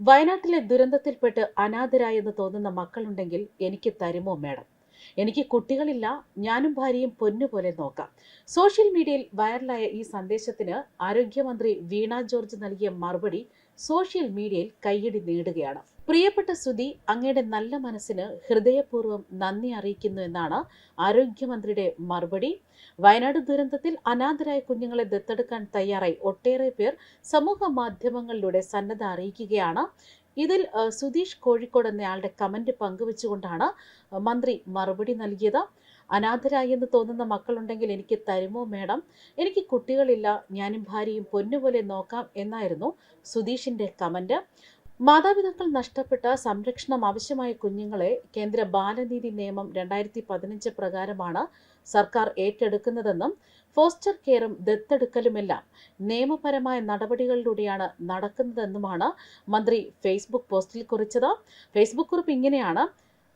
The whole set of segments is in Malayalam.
വയനാട്ടിലെ ദുരന്തത്തിൽപ്പെട്ട് അനാഥരായെന്ന് തോന്നുന്ന മക്കളുണ്ടെങ്കിൽ എനിക്ക് തരുമോ മേഡം? എനിക്ക് കുട്ടികളില്ല ഞാനും ഭാര്യയും പൊന്നുപോലെ നോക്കാം. സോഷ്യൽ മീഡിയയിൽ വൈറലായ ഈ സന്ദേശത്തിന് ആരോഗ്യമന്ത്രി വീണ ജോർജ് നൽകിയ മറുപടി സോഷ്യൽ മീഡിയയിൽ കയ്യടി നേടുകയാണ്. പ്രിയപ്പെട്ട ശ്രുതി അങ്ങയുടെ നല്ല മനസ്സിന് ഹൃദയപൂർവം നന്ദി അറിയിക്കുന്നു എന്നാണ് ആരോഗ്യമന്ത്രിയുടെ മറുപടി. വയനാട് ദുരന്തത്തിൽ അനാഥരായ കുഞ്ഞുങ്ങളെ ദത്തെടുക്കാൻ തയ്യാറായി ഒട്ടേറെ പേർ സമൂഹ മാധ്യമങ്ങളിലൂടെ സന്നദ്ധ അറിയിക്കുകയാണ്. ഇതിൽ സുധീഷ് കോഴിക്കോട് എന്നയാളുടെ കമന്റ് പങ്കുവെച്ചുകൊണ്ടാണ് മന്ത്രി മറുപടി നൽകിയത്. അനാഥരായി എന്ന് തോന്നുന്ന മക്കളുണ്ടെങ്കിൽ എനിക്ക് തരുമോ മേഡം? എനിക്ക് കുട്ടികളില്ല ഞാനും ഭാര്യയും പൊന്നുപോലെ നോക്കാം എന്നായിരുന്നു സുധീഷിന്റെ കമന്റ്. മാതാപിതാക്കൾ നഷ്ടപ്പെട്ട സംരക്ഷണം ആവശ്യമായ കുഞ്ഞുങ്ങളെ കേന്ദ്ര ബാലനീതി നിയമം രണ്ടായിരത്തി പതിനഞ്ച് പ്രകാരമാണ് സർക്കാർ ഏറ്റെടുക്കുന്നതെന്നും ഫോസ്റ്റർ കെയറും ദത്തെടുക്കലുമെല്ലാം നിയമപരമായ നടപടികളിലൂടെയാണ് നടക്കുന്നതെന്നുമാണ് മന്ത്രി ഫേസ്ബുക്ക് പോസ്റ്റിൽ കുറിച്ചത്. ഫേസ്ബുക്ക് കുറിപ്പ് ഇങ്ങനെയാണ്.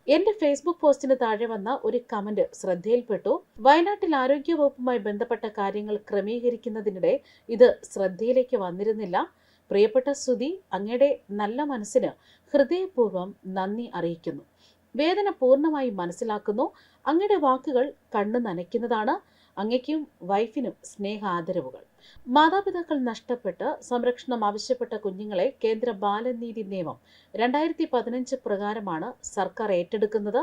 എന്റെ ഫേസ്ബുക്ക് പോസ്റ്റിന് താഴെ വന്ന ഒരു കമന്റ് ശ്രദ്ധയിൽപ്പെട്ടു. വയനാട്ടിൽ ആരോഗ്യവകുപ്പുമായി ബന്ധപ്പെട്ട കാര്യങ്ങൾ ക്രമീകരിക്കുന്നതിനിടെ ഇത് ശ്രദ്ധയിലേക്ക് വന്നിരുന്നില്ല. പ്രിയപ്പെട്ട സ്തുതി അങ്ങയുടെ നല്ല മനസ്സിന് ഹൃദയപൂർവം നന്ദി അറിയിക്കുന്നു. വേദന പൂർണമായി മനസ്സിലാക്കുന്നു. അങ്ങയുടെ വാക്കുകൾ കണ്ണു നനയ്ക്കുന്നതാണ്. അങ്ങയ്ക്കും വൈഫിനും സ്നേഹാദരവുകൾ. മാതാപിതാക്കൾ നഷ്ടപ്പെട്ട് സംരക്ഷണം ആവശ്യപ്പെട്ട കുഞ്ഞുങ്ങളെ കേന്ദ്ര ബാലനീതി നിയമം രണ്ടായിരത്തി പതിനഞ്ച് പ്രകാരമാണ് സർക്കാർ ഏറ്റെടുക്കുന്നത്.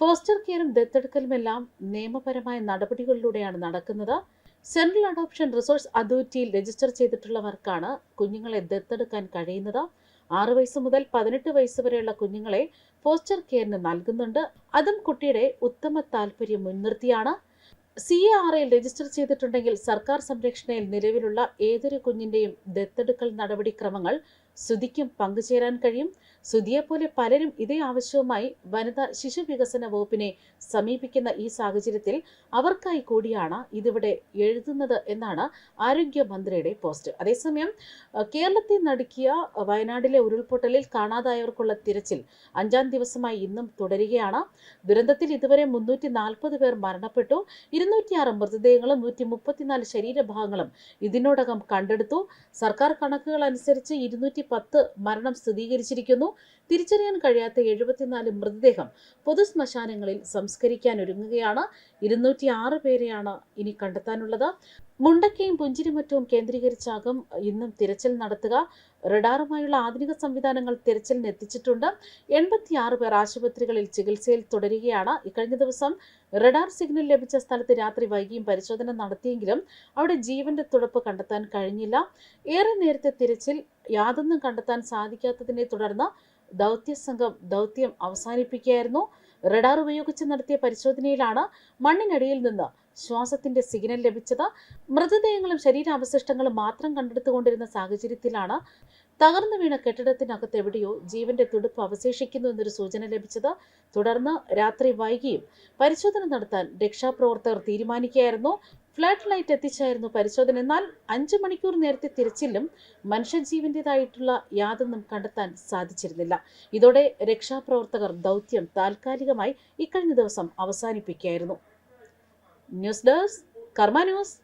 ഫോസ്റ്റർ കെയറും ദത്തെടുക്കലുമെല്ലാം നിയമപരമായ നടപടികളിലൂടെയാണ് നടക്കുന്നത്. സെൻട്രൽ അഡോപ്ഷൻ റിസോഴ്സ് അതോറിറ്റിയിൽ രജിസ്റ്റർ ചെയ്തിട്ടുള്ളവർക്കാണ് കുഞ്ഞുങ്ങളെ ദത്തെടുക്കാൻ കഴിയുന്നത്. ആറ് വയസ്സ് മുതൽ പതിനെട്ട് വയസ്സ് വരെയുള്ള കുഞ്ഞുങ്ങളെ ഫോസ്റ്റർ കെയറിന് നൽകുന്നുണ്ട്. അതും കുട്ടിയുടെ ഉത്തമ താല്പര്യം മുൻനിർത്തിയാണ്. സി ആർ ഐയിൽ രജിസ്റ്റർ ചെയ്തിട്ടുണ്ടെങ്കിൽ സർക്കാർ സംരക്ഷണയിൽ നിലവിലുള്ള ഏതൊരു കുഞ്ഞിന്റെയും ദത്തെടുക്കൽ നടപടിക്രമങ്ങൾ സുധിക്കും പങ്കുചേരാൻ കഴിയും. സുധിയെപ്പോലെ പലരും ഇതേ ആവശ്യവുമായി വനിതാ ശിശു വികസന വകുപ്പിനെ സമീപിക്കുന്ന ഈ സാഹചര്യത്തിൽ അവർക്കായി കൂടിയാണ് ഇതിവിടെ എഴുതുന്നത് എന്നാണ് ആരോഗ്യമന്ത്രിയുടെ പോസ്റ്റ്. അതേസമയം കേരളത്തിൽ കേരളത്തെ നടുക്കിയ വയനാടിലെ ഉരുൾപൊട്ടലിൽ കാണാതായവർക്കുള്ള തിരച്ചിൽ അഞ്ചാം ദിവസമായി ഇന്നും തുടരുകയാണ്. ദുരന്തത്തിൽ ഇതുവരെ മുന്നൂറ്റി നാൽപ്പത് പേർ മരണപ്പെട്ടു. ഇരുന്നൂറ്റിയാറ് മൃതദേഹങ്ങളും നൂറ്റി മുപ്പത്തിനാല് ശരീരഭാഗങ്ങളും ഇതിനോടകം കണ്ടെടുത്തു. സർക്കാർ കണക്കുകൾ അനുസരിച്ച് ഇരുന്നൂറ്റി പത്ത് മരണം സ്ഥിരീകരിച്ചിരിക്കുന്നു. തിരിച്ചറിയാൻ കഴിയാത്ത എഴുപത്തിനാല് മൃതദേഹം പൊതുശ്മശാനങ്ങളിൽ സംസ്കരിക്കാൻ ഒരുങ്ങുകയാണ് ഇരുന്നൂറ്റി ആറ് പേരെയാണ് ഇനി കണ്ടെത്താനുള്ളത്. മുണ്ടക്കയും പുഞ്ചിരിമറ്റവും കേന്ദ്രീകരിച്ചാകും ഇന്നും തിരച്ചിൽ നടത്തുക. റഡാറുമായുള്ള ആധുനിക സംവിധാനങ്ങൾ തിരച്ചിലിന് എത്തിച്ചിട്ടുണ്ട് എൺപത്തിയാറ് പേർ ആശുപത്രികളിൽ ചികിത്സയിൽ തുടരുകയാണ്. ഇക്കഴിഞ്ഞ ദിവസം റഡാർ സിഗ്നൽ ലഭിച്ച സ്ഥലത്ത് രാത്രി വൈകിയും പരിശോധന നടത്തിയെങ്കിലും അവിടെ ജീവന്റെ തുടപ്പ് കണ്ടെത്താൻ കഴിഞ്ഞില്ല. ഏറെ നേരത്തെ തിരച്ചിൽ യാതൊന്നും കണ്ടെത്താൻ സാധിക്കാത്തതിനെ തുടർന്ന് ദൗത്യ സംഘം ദൗത്യം അവസാനിപ്പിക്കുകയായിരുന്നു. റഡാർ ഉപയോഗിച്ച് നടത്തിയ പരിശോധനയിലാണ് മണ്ണിനടിയിൽ നിന്ന് ശ്വാസത്തിന്റെ സിഗ്നൽ ലഭിച്ചത്. മൃതദേഹങ്ങളും ശരീരാവശിഷ്ടങ്ങളും മാത്രം കണ്ടെടുത്തുകൊണ്ടിരുന്ന സാഹചര്യത്തിലാണ് തകർന്നു വീണ കെട്ടിടത്തിനകത്ത് എവിടെയോ ജീവന്റെ തുടുപ്പ് അവശേഷിക്കുന്നു എന്നൊരു സൂചന ലഭിച്ചത്. തുടർന്ന് രാത്രി വൈകിയും പരിശോധന നടത്താൻ രക്ഷാപ്രവർത്തകർ തീരുമാനിക്കുകയായിരുന്നു. ഫ്ലാറ്റ് ലൈറ്റ് എത്തിച്ചായിരുന്നു പരിശോധന. എന്നാൽ അഞ്ചു മണിക്കൂർ നേരത്തെ തിരച്ചിലും മനുഷ്യജീവന്റേതായിട്ടുള്ള യാതൊന്നും കണ്ടെത്താൻ സാധിച്ചിരുന്നില്ല. ഇതോടെ രക്ഷാപ്രവർത്തകർ ദൗത്യം താൽക്കാലികമായി ഇക്കഴിഞ്ഞ ദിവസം അവസാനിപ്പിക്കുകയായിരുന്നു. News desk Karma news.